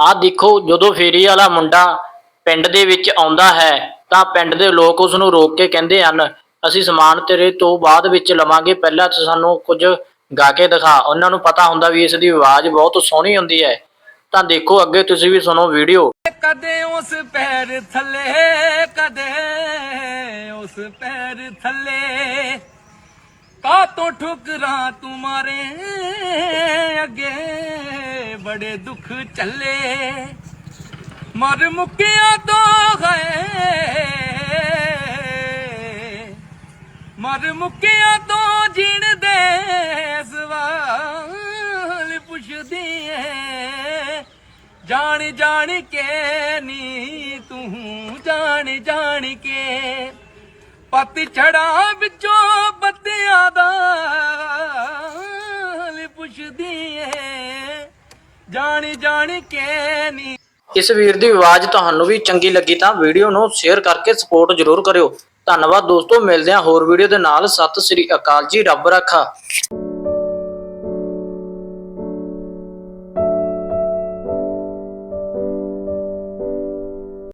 ਆਹ ਦੇਖੋ, ਜਦੋਂ ਫੇਰੀ ਵਾਲਾ ਮੁੰਡਾ ਪਿੰਡ ਦੇ ਵਿੱਚ ਆਉਂਦਾ ਹੈ, ਤਾਂ ਪਿੰਡ ਦੇ ਲੋਕ ਉਸ ਨੂੰ ਰੋਕ ਕੇ ਕਹਿੰਦੇ ਹਨ, ਅਸੀਂ ਸਮਾਨ ਤੇਰੇ ਤੋਂ ਬਾਅਦ ਵਿੱਚ ਲਵਾਂਗੇ, ਪਹਿਲਾਂ ਤੂੰ ਸਾਨੂੰ ਕੁਝ ਗਾ ਕੇ ਦਿਖਾ। ਉਹਨਾਂ ਨੂੰ ਪਤਾ ਹੁੰਦਾ ਵੀ ਇਸ ਦੀ ਆਵਾਜ਼ ਬਹੁਤ ਸੋਹਣੀ ਹੁੰਦੀ ਹੈ। ਤਾਂ ਦੇਖੋ, ਅੱਗੇ ਤੁਸੀਂ ਵੀ ਸੁਣੋ ਵੀਡੀਓ। ਕਦੇ ਉਸ ਪੈਰ ਥੱਲੇ, ਕਦੇ ਉਸ ਪੈਰ ਥੱਲੇ। ਕਾ ਤੋਂ ਠੁਕਰਾਂ ਤੁਮਾਰੇ ਅੱਗੇ ਬੜੇ ਦੁੱਖ ਚੱਲੇ। ਮਰ ਮੁੱਕਿਆ ਤੋਂ ਗਏ ਮਰ ਮੁੱਕਿਆ ਤੋਂ ਜੀਣ ਦੇ ਸਵਾਲ ਪੁੱਛਦੀ ਏ। ਜਾਣ ਜਾਣ ਕੇ ਨੀ ਤੂੰ, ਜਾਣ ਜਾਣ ਕੇ। ਪੱਤ ਛੜਾ ਵਿੱਚੋਂ ਬੱਤਿਆਂ ਦਾ ਪੁੱਛਦੀ ਏ। ਜਾਣ ਜਾਣ ਕੇ ਨੀ। ਇਸ ਵੀਰ ਦੀ ਆਵਾਜ਼ ਤੁਹਾਨੂੰ ਵੀ ਚੰਗੀ ਲੱਗੀ ਤਾਂ ਵੀਡੀਓ ਨੂੰ ਸ਼ੇਅਰ ਕਰਕੇ ਸਪੋਰਟ ਜ਼ਰੂਰ ਕਰਿਓ। ਧੰਨਵਾਦ ਦੋਸਤੋ, ਮਿਲਦੇ ਹਾਂ ਹੋਰ ਵੀਡੀਓ ਦੇ ਨਾਲ। ਸਤਿ ਸ੍ਰੀ ਅਕਾਲ ਜੀ, ਰੱਬ ਰੱਖਾ।